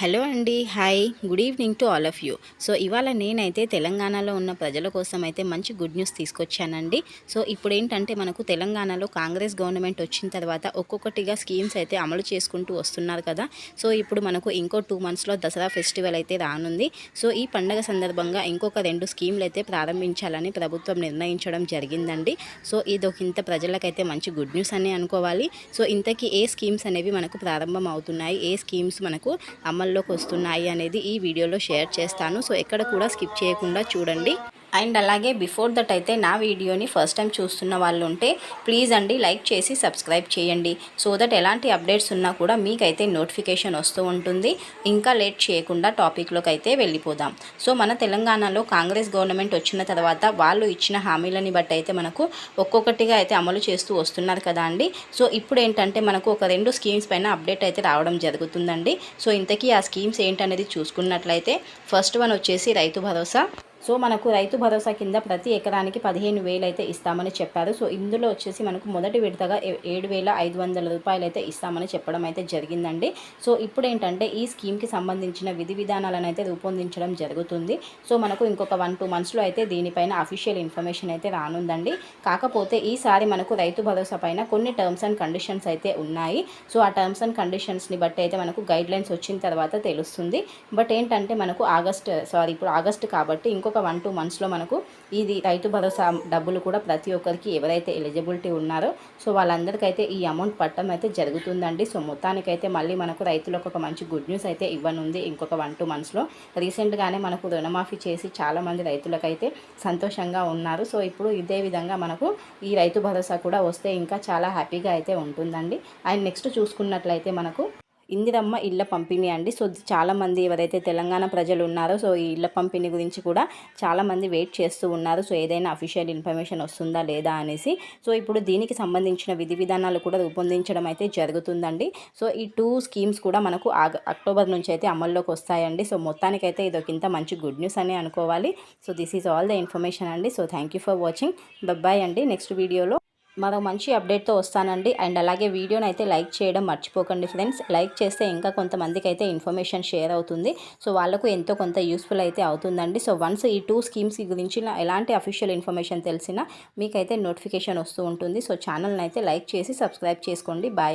Hello అండి hi. Good evening to all of you. So ఇవాళ నేనైతే తెలంగాణలో ఉన్న ప్రజల కోసం అయితే మంచి గుడ్ న్యూస్ తీసుకొచ్చానండి. సో ఇప్పుడు ఏంటంటే మనకు తెలంగాణలో కాంగ్రెస్ గవర్నమెంట్ వచ్చిన తర్వాత ఒక్కొక్కటిగా స్కీమ్స్ అయితే అమలు చేసుకుంటూ వస్తున్నారు కదా. సో ఇప్పుడు మనకు ఇంకో టూ మంత్స్లో దసరా ఫెస్టివల్ అయితే రానుంది. సో ఈ పండగ సందర్భంగా ఇంకొక రెండు స్కీమ్లు అయితే ప్రారంభించాలని ప్రభుత్వం నిర్ణయించడం జరిగిందండి. సో ఇది ఒక ఇంత ప్రజలకైతే మంచి గుడ్ న్యూస్ అని అనుకోవాలి. సో ఇంతకీ ఏ స్కీమ్స్ అనేవి మనకు ప్రారంభం అవుతున్నాయి ఏ స్కీమ్స్ మనకు అమల్లోకి వస్తున్నాయి అనేది ఈ వీడియోలో షేర్ చేస్తాను. సో ఎక్కడ కూడా స్కిప్ చేయకుండా చూడండి. అండ్ అలాగే బిఫోర్ దట్ అయితే నా వీడియోని ఫస్ట్ టైం చూస్తున్న వాళ్ళు ఉంటే ప్లీజ్ అండి లైక్ చేసి సబ్స్క్రైబ్ చేయండి. సో దట్ ఎలాంటి అప్డేట్స్ ఉన్నా కూడా మీకైతే నోటిఫికేషన్ వస్తూ ఉంటుంది. ఇంకా లేట్ చేయకుండా టాపిక్లోకి అయితే వెళ్ళిపోదాం. సో మన తెలంగాణలో కాంగ్రెస్ గవర్నమెంట్ వచ్చిన తర్వాత వాళ్ళు ఇచ్చిన హామీలని బట్టి అయితే మనకు ఒక్కొక్కటిగా అయితే అమలు చేస్తూ వస్తున్నారు కదా అండి. సో ఇప్పుడు ఏంటంటే మనకు ఒక రెండు స్కీమ్స్ పైన అప్డేట్ అయితే రావడం జరుగుతుందండి. సో ఇంతకీ ఆ స్కీమ్స్ ఏంటనేది చూసుకున్నట్లయితే ఫస్ట్ వన్ వచ్చేసి రైతు భరోసా సో మనకు రైతు భరోసా కింద ప్రతి ఎకరానికి పదిహేను వేలు అయితే ఇస్తామని చెప్పారు. సో ఇందులో వచ్చేసి మనకు మొదటి విడతగా ఏడు వేల ఐదు వందల రూపాయలు అయితే ఇస్తామని చెప్పడం అయితే జరిగిందండి. సో ఇప్పుడు ఏంటంటే ఈ స్కీమ్కి సంబంధించిన విధి విధానాలను అయితే రూపొందించడం జరుగుతుంది. సో మనకు ఇంకొక వన్ టూ మంత్స్లో అయితే దీనిపైన అఫీషియల్ ఇన్ఫర్మేషన్ అయితే రానుందండి. కాకపోతే ఈసారి మనకు రైతు భరోసా పైన కొన్ని టర్మ్స్ అండ్ కండిషన్స్ అయితే ఉన్నాయి. సో ఆ టర్మ్స్ అండ్ కండిషన్స్ని బట్టి అయితే మనకు గైడ్ లైన్స్ వచ్చిన తర్వాత తెలుస్తుంది. బట్ ఏంటంటే మనకు ఆగస్ట్ సారీ ఇప్పుడు ఆగస్ట్ కాబట్టి ఇంకొక వన్ టూ మంత్స్లో మనకు ఇది రైతు భరోసా డబ్బులు కూడా ప్రతి ఒక్కరికి ఎవరైతే ఎలిజిబిలిటీ ఉన్నారో సో వాళ్ళందరికైతే ఈ అమౌంట్ పట్టడం అయితే జరుగుతుందండి. సో మొత్తానికైతే మళ్ళీ మనకు రైతులకు ఒక మంచి గుడ్ న్యూస్ అయితే ఇవ్వనుంది ఇంకొక వన్ టూ మంత్స్లో రీసెంట్గానే మనకు రుణమాఫీ చేసి చాలామంది రైతులకైతే సంతోషంగా ఉన్నారు. సో ఇప్పుడు ఇదే విధంగా మనకు ఈ రైతు భరోసా కూడా వస్తే ఇంకా చాలా హ్యాపీగా అయితే ఉంటుందండి. అండ్ నెక్స్ట్ చూసుకున్నట్లయితే మనకు ఇందిరమ్మ ఇళ్ళ పంపిణీ అండి. సో చాలామంది ఎవరైతే తెలంగాణ ప్రజలు ఉన్నారో సో ఈ ఇళ్ళ పంపిణీ గురించి కూడా చాలామంది వెయిట్ చేస్తూ ఉన్నారు. సో ఏదైనా అఫీషియల్ ఇన్ఫర్మేషన్ వస్తుందా లేదా అనేసి. సో ఇప్పుడు దీనికి సంబంధించిన విధి విధానాలు కూడా రూపొందించడం అయితే జరుగుతుందండి. సో ఈ టూ స్కీమ్స్ కూడా మనకు అక్టోబర్ నుంచి అయితే అమల్లోకి వస్తాయండి. సో మొత్తానికైతే ఇది ఒక ఇంత మంచి గుడ్ న్యూస్ అని అనుకోవాలి. So this is all the information అండి. So thank you for watching bye అండి. నెక్స్ట్ వీడియోలో మరో మంచి అప్డేట్తో వస్తానండి. అండ్ అలాగే వీడియోని అయితే లైక్ చేయడం మర్చిపోకండి ఫ్రెండ్స్. లైక్ చేస్తే ఇంకా కొంతమందికి అయితే ఇన్ఫర్మేషన్ షేర్ అవుతుంది. సో వాళ్ళకు ఎంతో కొంత యూస్ఫుల్ అయితే అవుతుందండి. సో వన్స్ ఈ టూ స్కీమ్స్ గురించి ఎలాంటి అఫీషియల్ ఇన్ఫర్మేషన్ తెలిసినా మీకైతే నోటిఫికేషన్ వస్తూ ఉంటుంది. సో ఛానల్ని అయితే లైక్ చేసి సబ్స్క్రైబ్ చేసుకోండి. బాయ్